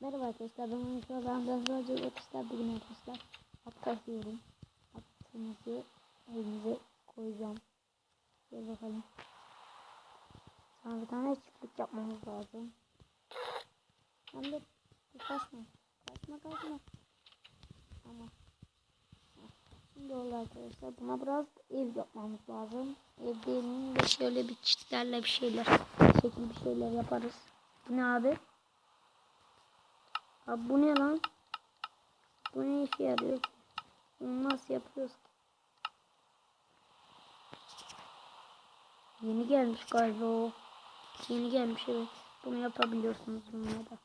Merhaba arkadaşlar ben Münir ben sadece arkadaşlar bugün arkadaşlar at takıyorum atımızı elimize koyacağım. Gel bakalım. Sana bir tane çiftlik yapmamız lazım. Hem de kaçma. Kaçma kaçma. Tamam Şimdi oldu arkadaşlar. Buna biraz ev yapmamız lazım. Ev değil de şöyle bir çitlerle bir şeyler şekil bir şeyler yaparız. Bu ne abi? Abi bu ne lan? Bu ne işe yarıyor? Bunu nasıl yapıyoruz ki? Yeni gelmiş galiba o. Yeni gelmiş evet. Bunu yapabiliyorsunuz bunlarda.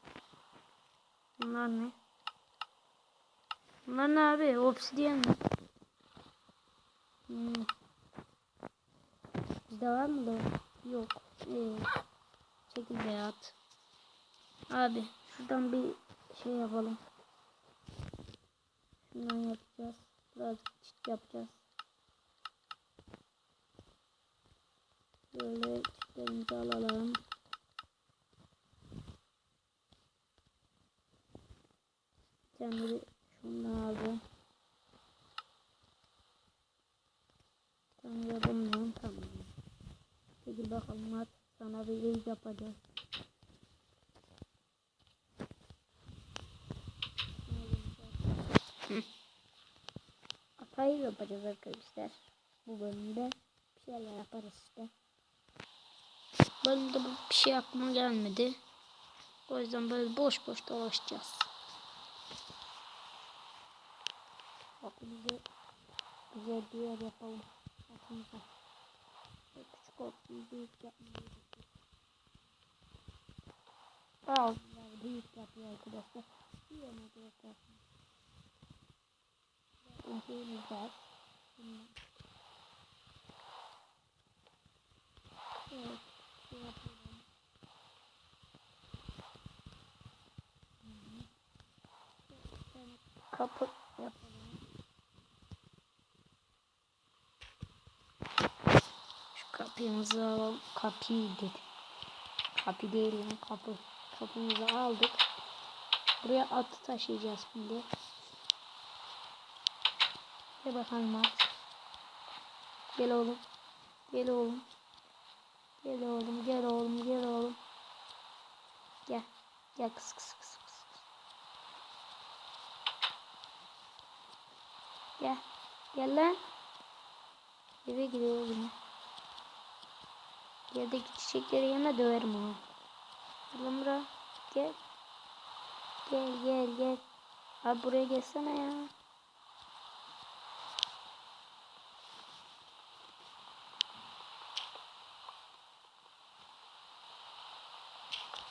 Bunlar ne? Bunlar ne abi? Obsidiyen mi? Hmm. Bizde var mı da? Yok. Ee, çekil be at. Abi şuradan bir şey yapalım. Şundan yapacağız. Biraz çit yapacağız. Böyle çitlerimizi alalım. De şundan aldım. De bundan tamam. Peki bakalım sana bir yapacağız. Yapacağız arkadaşlar. Bu bölümde bir şeyler yaparız işte. Bölümde bir şey aklıma gelmedi. O yüzden böyle boş boş dolaşacağız. Bize güzel bir yer yapalım. Böyle Küçük olsun, büyük yapmayalım. Bazıları büyük yapıyor arkadaşlar. Bir yana arkadaşlar. Şeyimiz var. Evet, şey yapıyorum. Kapı yapalım. Şu kapımızı alalım. Kapıyı dedim. Kapı değil lan kapı. Kapımızı aldık. Buraya atı taşıyacağız şimdi. Gel bakalım at. Gel oğlum. Gel oğlum. Gel oğlum, gel oğlum, gel oğlum. Gel. Gel kız kız kız kız. Gel. Gel lan. Eve gidiyor yine. Yerdeki çiçekleri yeme döverim onu. Gel buraya. Gel. Gel gel gel. Abi buraya gelsene ya.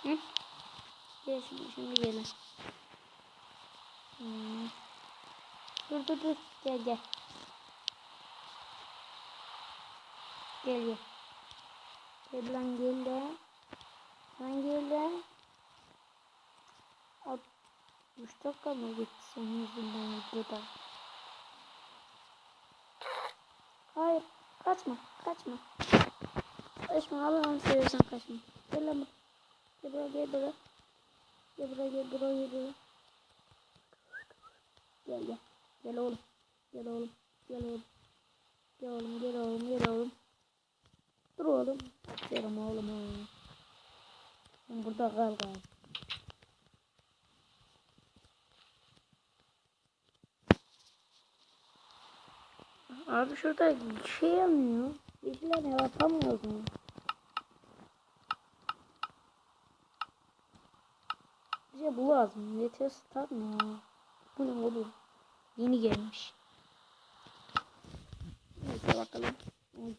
Hı? Gel şimdi, şimdi gelin. Hmm. Dur dur dur. Gel gel. Gel gel. Gel lan gel lan. Lan gel lan. 60 dakika mı gitti senin yüzünden videoda? Hayır. Kaçma. Kaçma. Kaçma. Allah'ını seversen kaçma. Gel lan buraya. Gel buraya gel buraya. Gel buraya gel buraya gel buraya. Gel gel. Gel oğlum. Gel oğlum. Gel oğlum. Gel oğlum gel oğlum gel oğlum. Dur oğlum. Atıyorum oğlum oğlum. Sen burada kal kal. Abi şurada şey yanmıyor. Bir şeyler yapamıyoruz mu? Bu lazım. Yeter star mı? Bu ne oğlum? Yeni gelmiş. Neyse bakalım.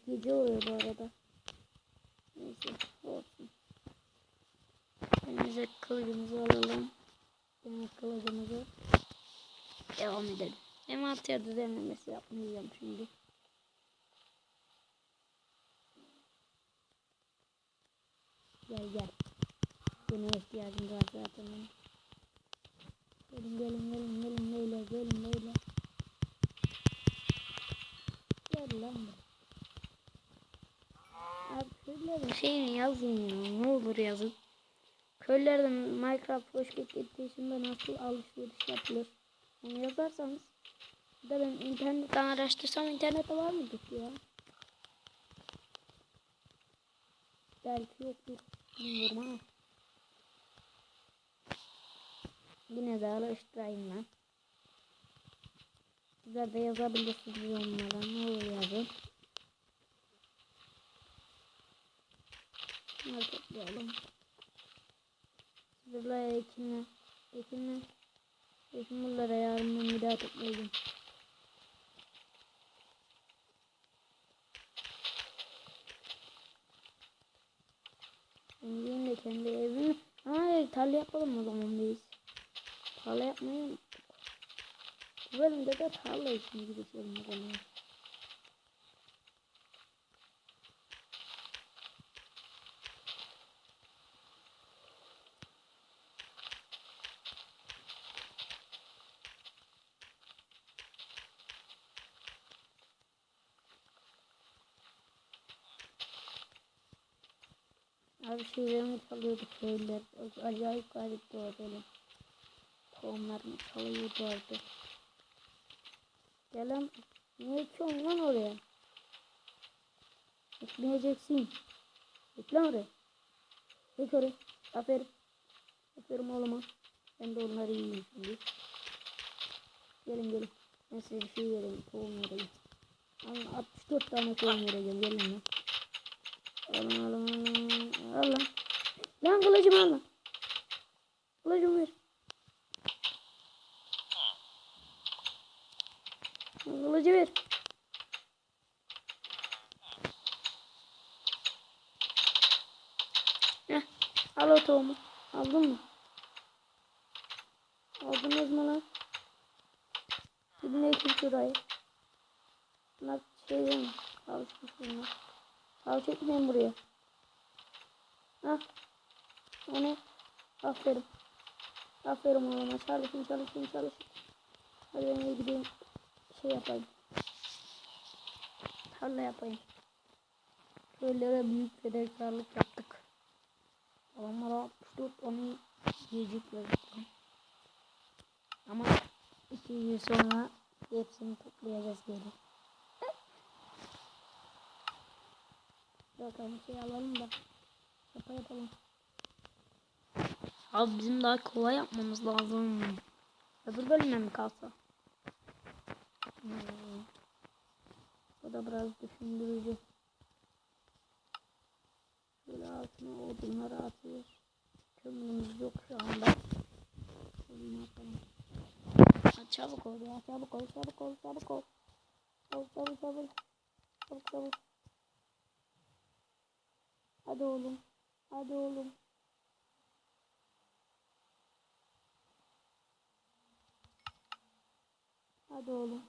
Gece oluyor bu arada. Neyse olsun. Elimize kılıcımızı alalım. Yani kılıcımızı devam edelim. Yerde denemesi yapmayacağım şimdi. Gel gel. Buna ihtiyacım var zaten. Gelin gelin gelin gelin böyle gelin böyle. Gel lan buraya. Abi şöyle şeyini yazın ya. Ne olur yazın. Köylerden Minecraft Rocket Edition'da nasıl alışveriş yapılır? Onu yazarsanız de ben internetten araştırsam internette var mıdır ya? Belki yoktur. Bilmiyorum ama. Yine de araştırayım ben. Sizler de yazabilirsiniz yorumlara. Ne olur yazın. Bunları toplayalım. Sizlerle ekinle. Ekinle. Ekin bunlara yarın ben bir daha toplayacağım. Ben de kendi evimi. Hayır tarla yapalım o zaman biz. Tarla yapmayı unuttuk. Bu bölümde de tarla işine girişelim o zaman. Abi şeylerimi çalıyordu köylüler. Acayip garip doğru böyle. Tohumlarını çalıyordu orada. Gel lan. Ne ekiyorsun lan oraya? Ekmeyeceksin. Ek lan oraya. Ek oraya. Aferin. Aferin oğluma. Ben de onları yiyeyim şimdi. Gelin gelin. Ben size bir şey vereyim. Tohum vereyim. Alın 64 tane tohum vereceğim. Gelin lan. Alın alın. Al lan. Lan kılıcımı al lan. Kılıcımı ver. Kılıcı ver. Heh. Al o tohumu. Aldın mı? Aldınız mı lan? Gidin ekin şurayı. Bunlar şey mi? Alışmış bunlar. Çekmeyin buraya. Hah. Onu. Aferin. Aferin oğluma. Çalışın çalışın çalışın. Hadi ben de gideyim. Şey yapayım. Tarla yapayım. Köylere büyük fedakarlık yaptık. Adamlara 64 onu yiyecek verdik. Ama iki yıl sonra hepsini toplayacağız geri. Bakalım şey alalım da. Şaka yapalım. Abi bizim daha kolay yapmamız lazım. Öbür bölüme mi kalsa? Hmm. Bu da biraz düşündürücü. Şöyle altına odunları atıyoruz. Kömürümüz yok şu anda. Odun atalım. Ha, çabuk ol ya çabuk ol çabuk ol çabuk ol. Çabuk çabuk çabuk. Çabuk çabuk. Hadi oğlum. Hadi oğlum. Hadi oğlum.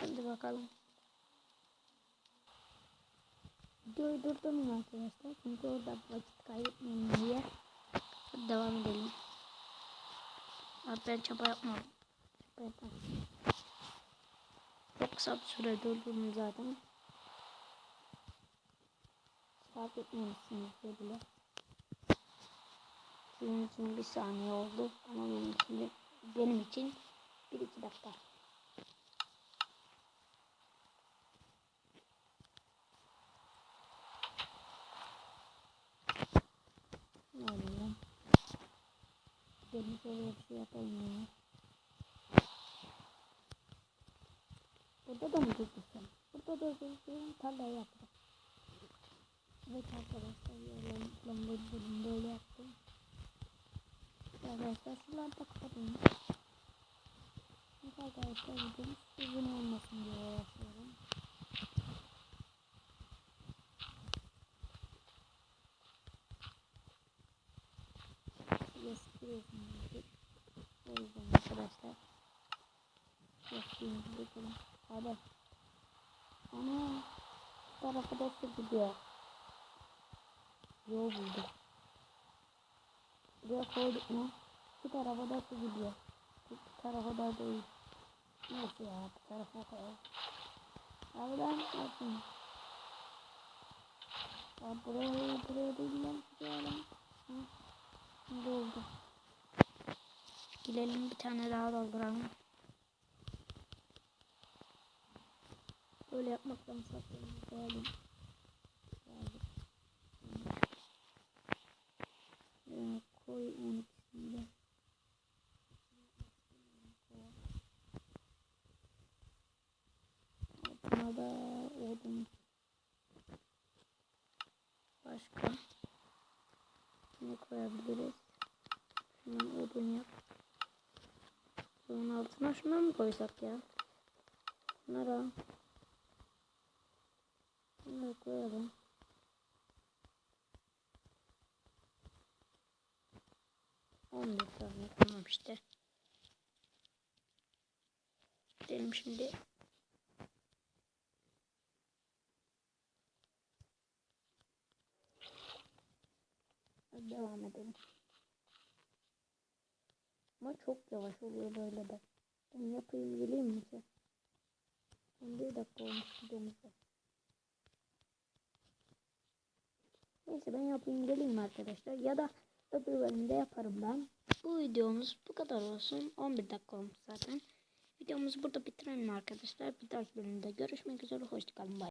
Hadi bakalım. Videoyu arkadaşlar. Çünkü orada vakit kaybetmeyin diye. Hadi devam edelim. Abi ben çaba yapmadım. Çaba yapmadım. Çok kısa bir süre durdurdum zaten. Fark etmemişsinizdir bile. Sizin için bir saniye oldu ama benim için, benim için bir iki dakika. Ne oluyor? Gelin şöyle bir şey yapalım ya. Burada da mı durdursun? Burada da durdursun. Tarlayı yapalım. Evet arkadaşlar yalan lamba böyle yaptım. Arkadaşlar şuraları da kapatayım. Evet arkadaşlar videomuz uzun olmasın diye uğraşıyorum. Ana. Bu tarafa da su gidiyor. Yol buldum. Buraya koyduk mu? Bu tarafa da su gidiyor. Bu tarafa da değil. Neyse ya bu tarafa koyalım. Abi ben nasıl? Ben buraya buraya değil lan. Gidelim. Şimdi oldu. Gidelim bir tane daha dolduralım. Böyle yapmaktan saklayalım. Koyalım. Koyalım. Koy 12'sini de. Altına da odun. Başka ne koyabiliriz? Şundan odun yap. Bunun altına şundan mı koysak ya? Bunlara. Bunları koyalım. On tane tamam işte. Gidelim şimdi. Devam edelim. Ama çok yavaş oluyor böyle de. Ben yapayım geleyim mi ki? 11 dakika olmuş videomuzda. Neyse ben yapayım geleyim arkadaşlar. Ya da öbür bölümde yaparım ben. Bu videomuz bu kadar olsun. 11 dakika olmuş zaten. Videomuzu burada bitirelim arkadaşlar. Bir dahaki bölümde görüşmek üzere. Hoşçakalın. Bay.